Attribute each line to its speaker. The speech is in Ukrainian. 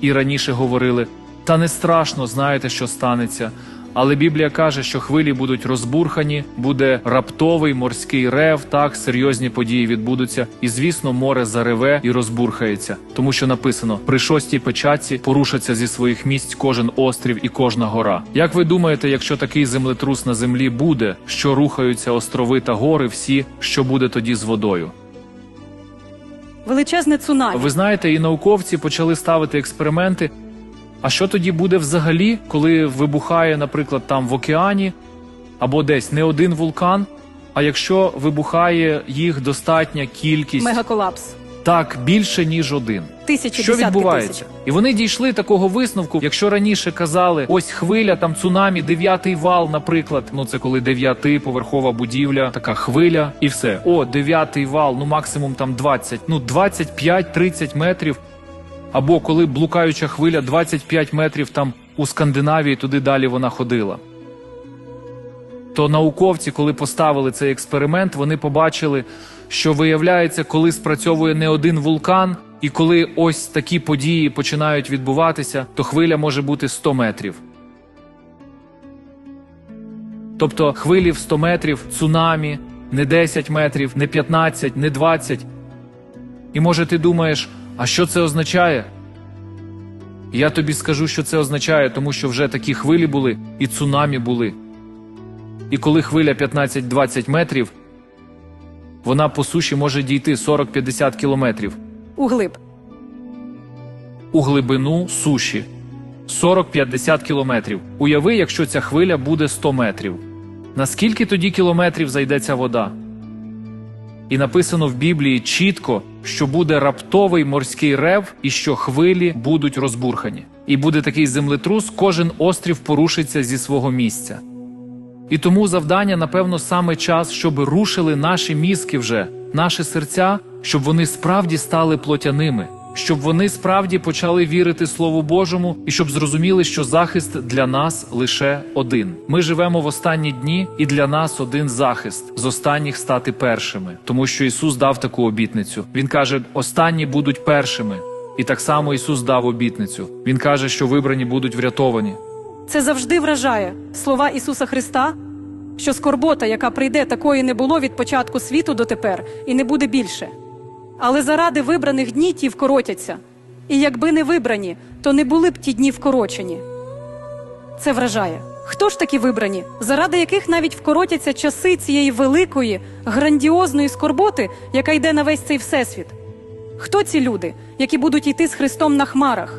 Speaker 1: і раніше говорили: та не страшно, знаєте, що станеться. Але Біблія каже, що хвилі будуть розбурхані, буде раптовий морський рев, так серйозні події відбудуться, і звісно, море зареве і розбурхається, тому що написано: при шостій печатці порушаться зі своїх місць кожен острів і кожна гора. Як ви думаєте, якщо такий землетрус на землі буде, що рухаються острови та гори, всі, що буде тоді з водою?
Speaker 2: Величезне цунамі.
Speaker 1: Ви знаєте, і науковці почали ставити експерименти. А що тоді буде взагалі, коли вибухає, наприклад, там в океані або десь не один вулкан? А якщо вибухає їх достатня кількість,
Speaker 2: Мегаколапс.
Speaker 1: Так більше ніж один.
Speaker 2: Тисячі
Speaker 1: Що відбувається?
Speaker 2: тисяч.
Speaker 1: І вони дійшли такого висновку. Якщо раніше казали, ось хвиля, там цунамі, дев'ятий вал, наприклад, ну це коли дев'ятиповерхова будівля, така хвиля, і все. О, дев'ятий вал, ну максимум там 20, ну 25-30 метрів. Або коли блукаюча хвиля 25 метрів там у Скандинавії, туди далі вона ходила. То науковці, коли поставили цей експеримент, вони побачили, що виявляється, коли спрацьовує не один вулкан, і коли ось такі події починають відбуватися, то хвиля може бути 100 метрів. Тобто хвилі в 100 метрів, цунамі, не 10 метрів, не 15, не 20. І може ти думаєш, а що це означає? Я тобі скажу, що це означає, тому що вже такі хвилі були і цунамі були. І коли хвиля 15-20 метрів, вона по суші може дійти 40-50 кілометрів
Speaker 2: Углиб.
Speaker 1: у глибину суші 40-50 кілометрів. Уяви, якщо ця хвиля буде 100 метрів. Наскільки тоді кілометрів зайде ця вода? І написано в Біблії чітко, що буде раптовий морський рев і що хвилі будуть розбурхані. І буде такий землетрус, кожен острів порушиться зі свого місця. І тому завдання, напевно, саме час, щоб рушили наші мізки вже, наші серця, щоб вони справді стали плотяними, щоб вони справді почали вірити Слову Божому і щоб зрозуміли, що захист для нас лише один. Ми живемо в останні дні, і для нас один захист з останніх стати першими, тому що Ісус дав таку обітницю. Він каже: останні будуть першими. І так само Ісус дав обітницю. Він каже, що вибрані будуть врятовані.
Speaker 2: Це завжди вражає слова Ісуса Христа, що скорбота, яка прийде, такої не було від початку світу дотепер, і не буде більше. Але заради вибраних дні ті вкоротяться. І якби не вибрані, то не були б ті дні вкорочені. Це вражає. Хто ж такі вибрані, заради яких навіть вкоротяться часи цієї великої, грандіозної скорботи, яка йде на весь цей всесвіт? Хто ці люди, які будуть йти з Христом на хмарах?